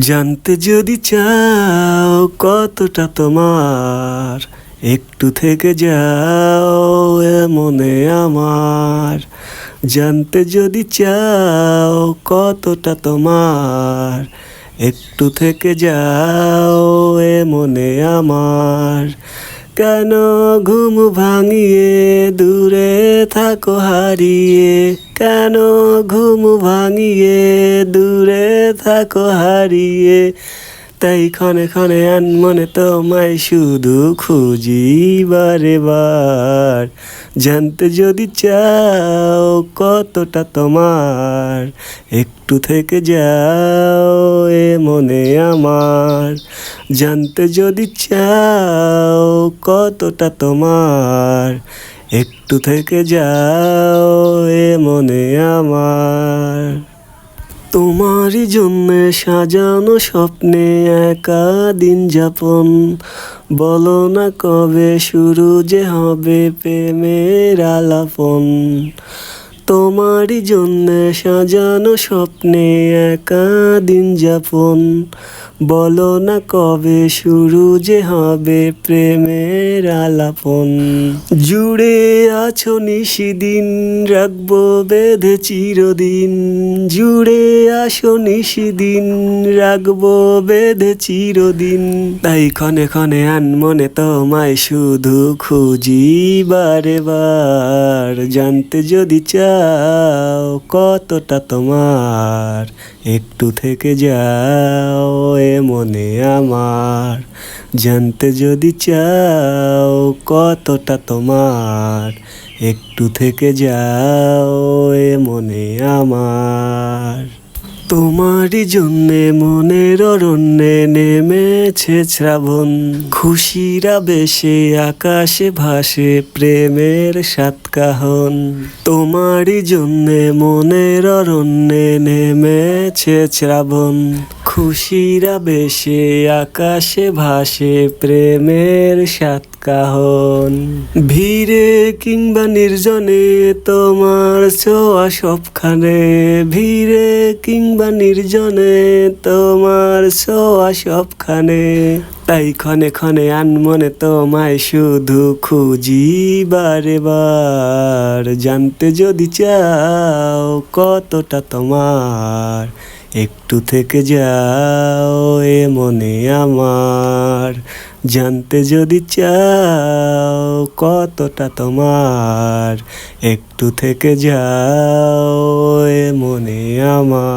জানতে যদি চাও কতটা তোমার, একটু থেকে যাও মনে আমার। জানতে যদি চাও কতটা তোমার, একটু থেকে যাও এ মনে আমার। কেন ঘুম ভাঙিয়ে দূরে থাকো হারিয়ে? কেন ঘুম ভাঙিয়ে দূরে থাকো হারিয়ে? তাই ক্ষণে ক্ষণে আন মনে তোমায় শুধু খুঁজি বারে বার। জানতে যদি চাও কতটা তোমার, একটু থেকে যাও এ মনে আমার। জানতে যদি চাও কতটা তোমার, একটু থেকে যাও এ মনে আমার। তোমারই জন্যে সাজানো স্বপ্নে একা দিন যাপন বলো না কবে শুরু যে হবে প্রেমের আলাপন। তোমারই জন্য সাজানো স্বপ্নে একা দিন যাপন। বলো না কবে শুরু যে হবে প্রেমের আলাপন। জুড়ে আছো নিশিদিন রাখব বেঁধে চিরদিন। জুড়ে আসো নিশিদিন রাখব বেঁধে চিরদিন। তাই ক্ষণে ক্ষণে আন মনে তোমায় শুধু খুঁজি বারে বার। জানতে যদি চাও কতটা তোমার, একটু থেকে যাও এ মনে আমার। জানতে যদি চাও কতটা তোমার, একটু থেকে যাও এ মনে আমার। তোমারই জন্যে মনের অরণ্যে নেমেছে শ্রাবণ। খুশিরা বেশে আকাশে ভাসে প্রেমের সাতকাহন। তোমারই জন্যে মনের অরণ্যে নেমেছে শ্রাবণ। খুশিরা বেশে আকাশে ভাসে, প্রেমের সাতকাহন। ভিড়ে কিংবা নির্জনে তোমার ছোঁয়া সবখানে। ভিড়ে কিংবা নির্জনে তোমার ছোঁয়া সবখানে। তাই ক্ষণে ক্ষণে আনমনে তোমায় শুধু খুঁজি বারে বার জানতে যদি চাও কতটা তোমার একটু থেকে যাও এ মনে আমার। জানতে যদি চাও কতটা তোমার, একটু থেকে যাও এ মনে আমার।